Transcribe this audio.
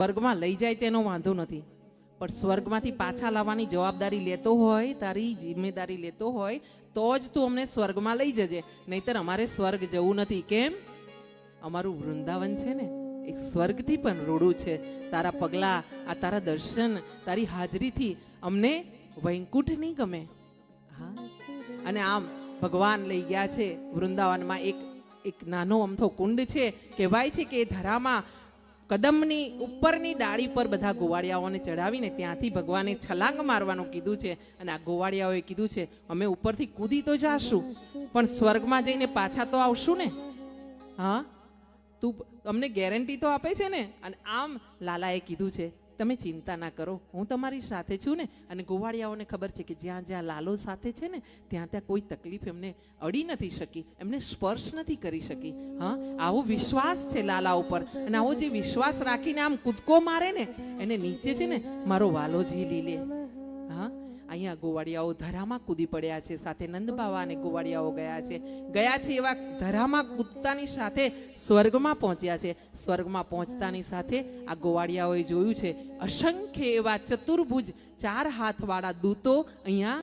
સ્વર્ગમાં લઈ જાય તેનો વાંધો નથી. પણ સ્વર્ગમાંથી પાછા લાવવાની જવાબદારી લેતો હોય, તારી જિમ્મેદારી લેતો હોય, તો જ તું અમને સ્વર્ગમાં લઈ જજે. નહીતર અમારે સ્વર્ગ જવું નથી. કેમ? અમારું વૃંદાવન છે ને, એ સ્વર્ગથી પણ રોડું છે. તારા પગલાં, આ તારા દર્શન, તારી હાજરીથી અમને વૈકુંઠ નહીં ગમે. હા? અને આમ ભગવાન લઈ ગયા છે વૃંદાવનમાં એક એક નાનો અમથો કુંડ છે. કહેવાય છે કે એ ધરામાં કદમની ઉપરની ડાળી પર બધા ગોવાળિયાઓને ચડાવીને ત્યાંથી ભગવાને છલાંગ મારવાનું કીધું છે. અને આ ગોવાળિયાઓએ કીધું છે, અમે ઉપરથી કૂદી તો જાશું, પણ સ્વર્ગમાં જઈને પાછા તો આવશું ને? હા? તું અમને ગેરંટી તો આપે છે ને? અને આમ લાલાએ કીધું છે તમે ચિંતા ના કરો. હું તમારી સાથે છું ને, અને ગોવાળિયાઓને ખબર છે કે જ્યાં જ્યાં લાલો સાથે છે ને, ત્યાં ત્યાં કોઈ તકલીફ એમને અડી નથી શકી, એમને સ્પર્શ નથી કરી શકી. હા, આવો વિશ્વાસ છે લાલા ઉપર, અને આવો જે વિશ્વાસ રાખીને આમ કૂદકો મારે ને, એને નીચે છે ને, મારો વાલો ઝીલી લે હા અહીંયા ગોવાળિયાઓ ધરામાં કૂદી પડ્યા છે સાથે નંદબાવા અને ગોવાળિયાઓ ગયા છે. ગયા છે એવા ધરામાં કૂદતાની સાથે સ્વર્ગમાં પહોંચ્યા છે. સ્વર્ગમાં પહોંચતાની સાથે આ ગોવાળિયાઓએ જોયું છે અસંખ્ય એવા ચતુર્ભુજ ચાર હાથવાળા દૂતો અહીંયા